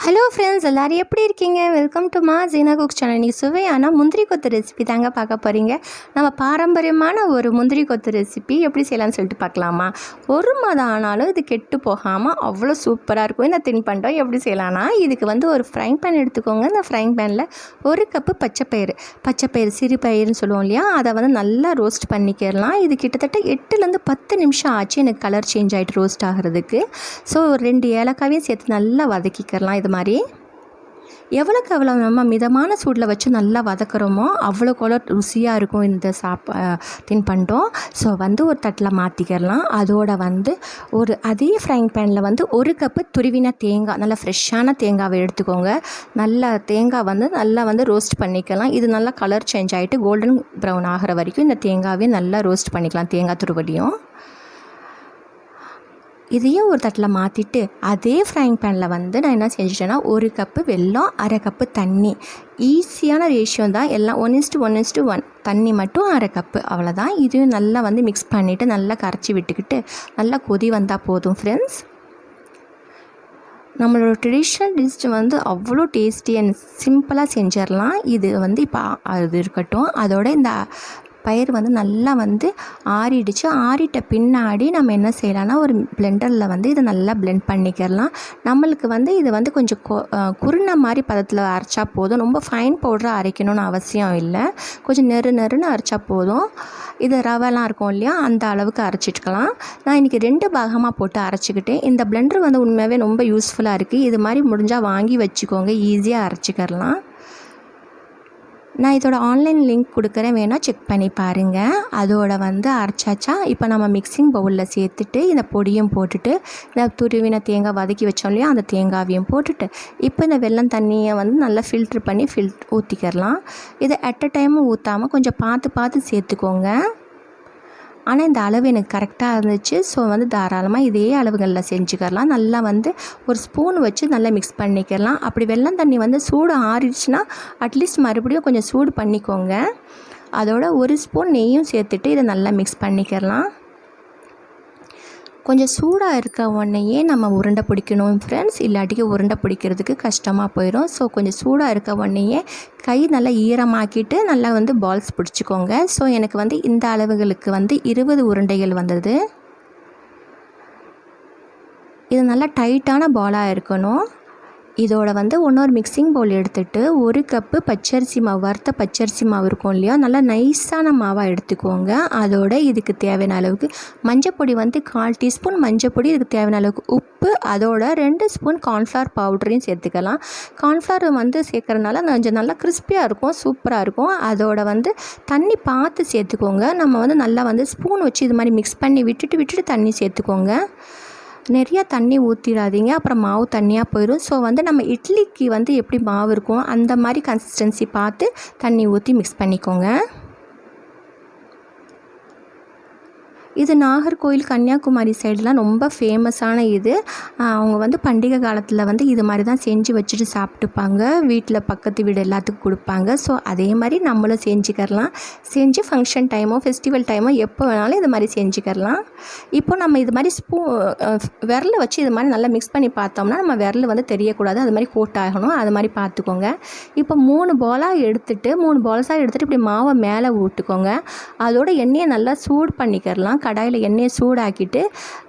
Hello friends எல்லோரும் எப்படி இருக்கீங்க? வெல்கம் டு மா ஜீனா குக் சேனல் இன்றைக்கி சுவையான முந்திரி கொத்து ரெசிபி தாங்க பார்க்க போகிறீங்க நம்ம பாரம்பரியமான ஒரு முந்திரி கொத்து ரெசிபி எப்படி செய்யலாம்னு சொல்லிட்டு பார்க்கலாமா? ஒரு மாதம் ஆனாலும் இது கெட்டு போகாமல் அவ்வளோ சூப்பராக இருக்கும். இந்த தின்பண்டம் எப்படி செய்யலாம்னா இதுக்கு வந்து ஒரு ஃப்ரைங் பேன் எடுத்துக்கோங்க. இந்த ஃப்ரைங் பேனில் ஒரு கப்பு பச்சைப்பயிறு. பச்சைப்பயிறு சிறு பயிறுன்னு சொல்லுவோம் இல்லையா? அதை வந்து நல்லா ரோஸ்ட் பண்ணிக்கிறலாம் இது கிட்டத்தட்ட எட்டுலேருந்து பத்து நிமிஷம் ஆச்சு. எனக்கு கலர் சேஞ்ச் ஆகிட்டு ரோஸ்ட் ஆகிறதுக்கு. ஸோ ஒரு ரெண்டு ஏலக்காவையும் சேர்த்து நல்லா வதக்கிக்கிறலாம் இது மாதிரி? எவ்வளோக்கு எவ்வளோ நம்ம மிதமான சூடில் வச்சு நல்லா வதக்குறோமோ அவ்வளோக்கு அவ்வளோ ருசியாக இருக்கும் இந்த சாப்பா தின்பண்டம் ஸோ வந்து ஒரு தட்டில் மாற்றிக்கிறலாம் அதோட வந்து ஒரு அதே ஃப்ரைங் பேனில் வந்து ஒரு கப்பு துருவின தேங்காய் நல்லா ஃப்ரெஷ்ஷான தேங்காவை எடுத்துக்கோங்க. நல்லா தேங்காய் வந்து நல்லா வந்து ரோஸ்ட் பண்ணிக்கலாம். இது நல்லா கலர் சேஞ்ச் ஆகிட்டு கோல்டன் ப்ரௌன் ஆகிற வரைக்கும் இந்த தேங்காவே நல்லா ரோஸ்ட் பண்ணிக்கலாம் தேங்காய் துருவடியும் இதையும் ஒரு தட்டில் மாற்றிட்டு அதே ஃப்ரைங் பேனில் வந்து நான் என்ன செஞ்சிட்டேன்னா ஒரு கப்பு வெல்லம் அரை கப்பு தண்ணி. ஈஸியான ரேஷியோ தான். எல்லாம் one is to one is to one தண்ணி மட்டும் அரை கப்பு அவ்வளோதான் இதையும் நல்லா வந்து மிக்ஸ் பண்ணிவிட்டு நல்லா கரைச்சி விட்டுக்கிட்டு நல்லா கொதி வந்தால் போதும் ஃப்ரெண்ட்ஸ் நம்மளோட ட்ரெடிஷ்னல் டிஷ் வந்து அவ்வளோ டேஸ்டி அண்ட் சிம்பிளாக செஞ்சிடலாம் இது வந்து இப்போ அது இருக்கட்டும். அதோட இந்த பயிர் வந்து நல்லா வந்து ஆறிடுச்சு. ஆறிட்ட பின்னாடி நம்ம என்ன செய்யலாம்னா ஒரு பிளெண்டரில் வந்து இதை நல்லா பிளெண்ட் பண்ணிக்கிறலாம். நம்மளுக்கு வந்து இது வந்து கொஞ்சம் கொ குருணை மாதிரி பதத்தில் அரைச்சா போதும். ரொம்ப ஃபைன் பவுடராக அரைக்கணும்னு அவசியம் இல்லை. கொஞ்சம் நெரு நெருன்னு அரைச்சா போதும். இது ரவைலாம் இருக்கும் இல்லையா அந்த அளவுக்கு அரைச்சிட்டுக்கலாம். நான் இன்றைக்கி ரெண்டு பாகமாக போட்டு அரைச்சிக்கிட்டேன். இந்த பிளெண்டர் வந்து உண்மையாகவே ரொம்ப யூஸ்ஃபுல்லாக இருக்குது இது மாதிரி முடிஞ்சால் வாங்கி வச்சுக்கோங்க. ஈஸியாக அரைச்சிக்கிறலாம். நான் இதோட ஆன்லைன் லிங்க் கொடுக்குறேன். வேணால் செக் பண்ணி பாருங்கள் அதோட வந்து அரைச்சாச்சா? இப்போ நம்ம மிக்சிங் பவுலில் சேர்த்துட்டு இந்த பொடியும் போட்டுட்டு இந்த துருவின தேங்காய் வதக்கி வச்சோம் இல்லையா? அந்த தேங்காவையும் போட்டுட்டு இப்போ இந்த வெள்ளம் தண்ணியை வந்து நல்லா ஃபில்ட்ரு பண்ணி ஃபில் ஊற்றிக்கிறலாம் இதை அட் அ டைமும் ஊற்றாமல் கொஞ்சம் பார்த்து பார்த்து சேர்த்துக்கோங்க. ஆனால் இந்த அளவு எனக்கு கரெக்டாக இருந்துச்சு. ஸோ வந்து தாராளமாக இதே அளவுகளில் செஞ்சுக்கலாம். நல்லா வந்து ஒரு ஸ்பூன் வச்சு நல்லா மிக்ஸ் பண்ணிக்கலாம். அப்படி வெள்ளம் தண்ணி வந்து சூடு ஆறிடுச்சுன்னா அட்லீஸ்ட் மறுபடியும் கொஞ்சம் சூடு பண்ணிக்கோங்க. அதோட ஒரு ஸ்பூன் நெய்யும் சேர்த்துட்டு இதை நல்லா மிக்ஸ் பண்ணிக்கலாம். கொஞ்சம் சூடாக இருக்க உடனேயே நம்ம உருண்டை பிடிக்கணும் ஃப்ரெண்ட்ஸ் இல்லாட்டிக்கு உருண்டை பிடிக்கிறதுக்கு கஷ்டமாக போயிடும் ஸோ கொஞ்சம் சூடாக இருக்க உடனேயே கை நல்லா ஈரமாக்கிட்டு நல்லா வந்து பால்ஸ் பிடிச்சிக்கோங்க. ஸோ எனக்கு வந்து இந்த அளவுகளுக்கு வந்து இருபது உருண்டைகள் வந்தது. இது நல்லா டைட்டான பாலாக இருக்கணும். இதோட வந்து இன்னொரு மிக்சிங் பவுல் எடுத்துகிட்டு ஒரு கப்பு பச்சரிசி மாவு வறுத்த பச்சரிசி மாவு இருக்கும் இல்லையா? நல்லா நைஸான மாவாக எடுத்துக்கோங்க. அதோட இதுக்கு தேவையான அளவுக்கு மஞ்சப்பொடி வந்து கால் டீஸ்பூன் மஞ்சப்பொடி இதுக்கு தேவையான அளவுக்கு உப்பு அதோட ரெண்டு ஸ்பூன் கார்ன்ஃப்ளவர் பவுடரையும் சேர்த்துக்கலாம். கார்ன்ஃப்ளவர் வந்து சேர்க்குறதுனால கொஞ்சம் நல்லா கிறிஸ்பியாக இருக்கும் சூப்பராக இருக்கும். அதோட வந்து தண்ணி பார்த்து சேர்த்துக்கோங்க. நம்ம வந்து நல்லா வந்து ஸ்பூன் வச்சு இது மாதிரி மிக்ஸ் பண்ணி விட்டுட்டு விட்டுட்டு தண்ணி சேர்த்துக்கோங்க. நிறையா தண்ணி ஊற்றிடாதீங்க அப்புறம் மாவு தண்ணியாக போயிடும் ஸோ வந்து நம்ம இட்லிக்கு வந்து எப்படி மாவு இருக்கும்? அந்த மாதிரி கன்சிஸ்டன்சி பார்த்து தண்ணி ஊற்றி மிக்ஸ் பண்ணிக்கோங்க. இது நாகர்கோவில் கன்னியாகுமரி சைடெலாம் ரொம்ப ஃபேமஸான இது. அவங்க வந்து பண்டிகை காலத்தில் வந்து இது மாதிரி தான் செஞ்சு வச்சுட்டு சாப்பிட்டுப்பாங்க. வீட்டில் பக்கத்து வீடு எல்லாத்துக்கும் கொடுப்பாங்க. ஸோ அதே மாதிரி நம்மளும் செஞ்சுக்கரலாம் செஞ்சு ஃபங்க்ஷன் டைமோ ஃபெஸ்டிவல் டைமோ எப்போ வேணாலும் இது மாதிரி செஞ்சுக்கரலாம் இப்போ நம்ம இது மாதிரி ஸ்பூ விரலை வச்சு இது மாதிரி நல்லா மிக்ஸ் பண்ணி பார்த்தோம்னா நம்ம விரல் வந்து தெரியக்கூடாது. அது மாதிரி கோட் ஆகணும். அது மாதிரி பார்த்துக்கோங்க. இப்போ மூணு பாலாக எடுத்துகிட்டு மூணு பால்ஸாக எடுத்துகிட்டு இப்படி மாவை மேலே ஊட்டுக்கோங்க. அதோட எண்ணெயை நல்லா சூடு பண்ணிக்கிறலாம். கடாயில் எண்ணெயை சூடாக்கிட்டு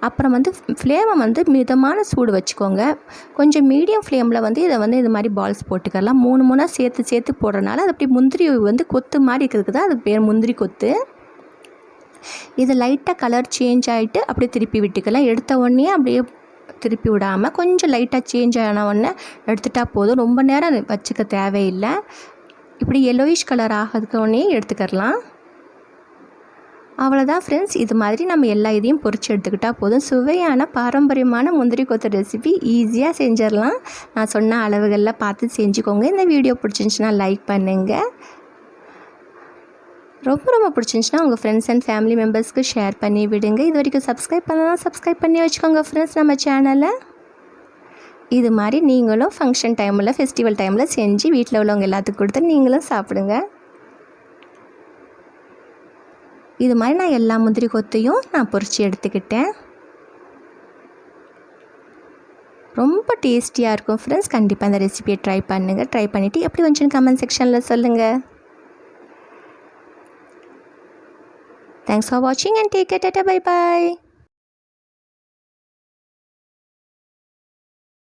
அப்புறம் வந்து ஃப்ளேமை வந்து மிதமான சூடு வச்சுக்கோங்க. கொஞ்சம் மீடியம் ஃப்ளேமில் வந்து இதை வந்து இது மாதிரி பால்ஸ் போட்டுக்கலாம். மூணு மூணாக சேர்த்து சேர்த்து போடுறனால அது அப்படி முந்திரி வந்து கொத்து மாதிரி இருக்கிறதுக்கு தான் அதுக்கு பேர் முந்திரி கொத்து. இது லைட்டாக கலர் சேஞ்ச் ஆகிட்டு அப்படியே திருப்பி விட்டுக்கலாம். எடுத்த உடனே அப்படியே திருப்பி விடாமல் கொஞ்சம் லைட்டாக சேஞ்ச் ஆன உடனே எடுத்துட்டால் போதும். ரொம்ப நேரம் வச்சுக்க தேவையில்லை. இப்படி எல்லோயிஷ் கலர் ஆகிறதுக்கு உடனே எடுத்துக்கலாம். அவ்வளோதான் ஃப்ரெண்ட்ஸ் இது மாதிரி நம்ம எல்லா இதையும் பொறிச்சு எடுத்துக்கிட்டால் போதும். சுவையான பாரம்பரியமான முந்திரி கொத்த ரெசிபி ஈஸியாக செஞ்சிடலாம். நான் சொன்ன அளவுகளில் பார்த்து செஞ்சுக்கோங்க. இந்த வீடியோ பிடிச்சிருந்துச்சுன்னா லைக் பண்ணுங்கள் ரொம்ப ரொம்ப பிடிச்சிருந்துச்சுன்னா உங்கள் ஃப்ரெண்ட்ஸ் அண்ட் ஃபேமிலி மெம்பர்ஸ்க்கு ஷேர் பண்ணி விடுங்க. இது வரைக்கும் சப்ஸ்கிரைப் பண்ணலாம் சப்ஸ்கிரைப் பண்ணி வச்சுக்கோங்க ஃப்ரெண்ட்ஸ் நம்ம சேனலை இது மாதிரி நீங்களும் ஃபங்க்ஷன் டைமில் ஃபெஸ்டிவல் டைமில் செஞ்சு வீட்டில் உள்ளவங்க எல்லாத்துக்கும் கொடுத்து நீங்களும் சாப்பிடுங்க. இது மாதிரி நான் எல்லா முந்திரி கொத்தையும் நான் பொறிச்சு எடுத்துக்கிட்டேன். ரொம்ப டேஸ்டியாக இருக்கும். ஃப்ரெண்ட்ஸ் கண்டிப்பாக அந்த ரெசிபியை ட்ரை பண்ணுங்கள் ட்ரை பண்ணிவிட்டு எப்படி வந்துச்சுன்னு கமெண்ட் செக்ஷனில் சொல்லுங்கள் தேங்க்ஸ் ஃபார் வாட்சிங் and take care bye bye